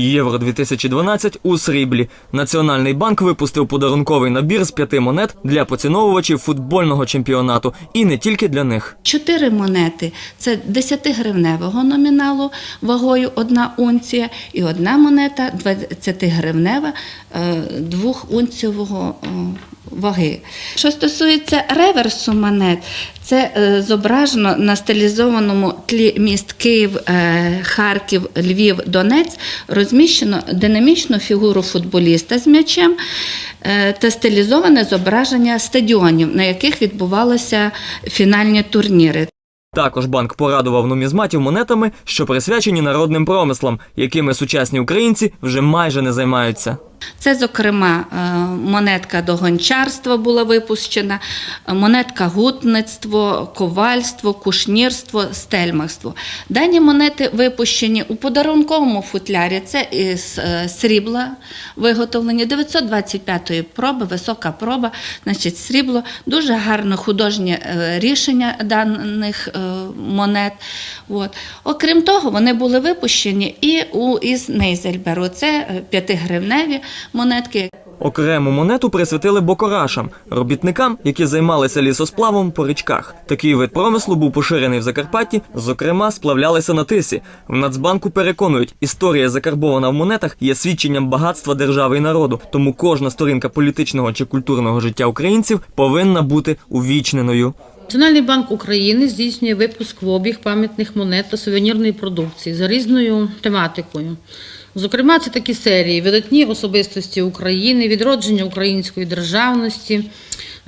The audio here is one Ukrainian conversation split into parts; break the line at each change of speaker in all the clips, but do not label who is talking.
Євро 2012 у сріблі. Національний банк випустив подарунковий набір з п'яти монет для поціновувачів футбольного чемпіонату, і не тільки для них.
Чотири монети це 10-гривневого номіналу вагою 1 унція, і одна монета 20-гривнева двохунцівого е, ваги. Що стосується реверсу монет, це е, зображено на стилізованому тлі міст Київ, е, Харків, Львів, Донець розміщено динамічну фігуру футболіста з м'ячем е, та стилізоване зображення стадіонів, на яких відбувалися фінальні турніри.
Також банк порадував нумізматів монетами, що присвячені народним промислам, якими сучасні українці вже майже не займаються.
Це, зокрема, е, монетка до гончарства була випущена, е, монетка гутництво, ковальство, кушнірство, стельмахство. Дані монети випущені у подарунковому футлярі. Це із е, срібла виготовлені 925-ї проби, висока проба, значить срібло, дуже гарне художнє рішення даних монет. От. Окрім того, вони були випущені і у із Нейзельберу. Це п'ятигривневі монетки.
Окрему монету присвятили бокорашам, робітникам, які займалися лісосплавом по річках. Такий вид промислу був поширений в Закарпатті, зокрема, сплавлялися на тисі. В Нацбанку переконують, історія закарбована в монетах є свідченням багатства держави і народу, тому кожна сторінка політичного чи культурного життя українців повинна бути увічненою.
Національний банк України здійснює випуск в обіг пам'ятних монет та сувенірної продукції за різною тематикою. Зокрема, це такі серії: видатні особистості України, відродження української державності,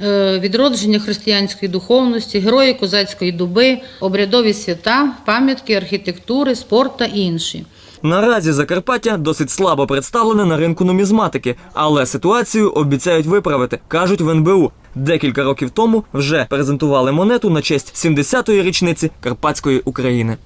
е, відродження християнської духовності, герої козацької дуби, обрядові свята, пам'ятки архітектури, спорт та інші.
Наразі Закарпаття досить слабо представлене на ринку нумізматики, але ситуацію обіцяють виправити, кажуть в НБУ. Декілька років тому вже презентували монету на честь 70-ї річниці Карпатської України.